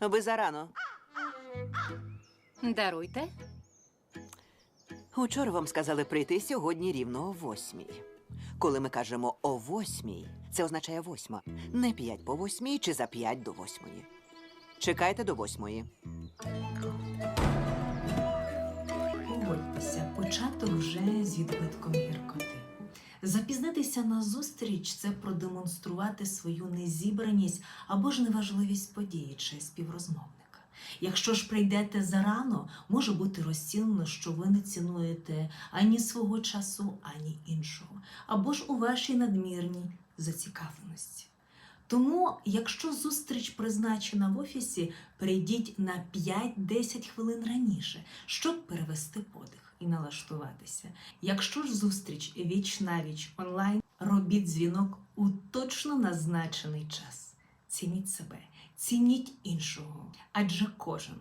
Ви зарано. Даруйте. Учора вам сказали прийти сьогодні рівно о восьмій. Коли ми кажемо о восьмій, це означає восьма. Не п'ять по восьмій чи за п'ять до восьмої. Чекайте до восьмої. Погодьтеся, початок вже з відбитком гіркоти. Запізнитися на зустріч це продемонструвати свою незібраність або ж неважливість події чи співрозмовника. Якщо ж прийдете зарано, може бути розцінено, що ви не цінуєте ані свого часу, ані іншого, або ж у вашій надмірній зацікавленості. Тому, якщо зустріч призначена в офісі, прийдіть на 5-10 хвилин раніше, щоб перевести подих і налаштуватися. Якщо ж зустріч віч на віч онлайн, робіть дзвінок у точно назначений час. Цініть себе, цініть іншого, адже кожен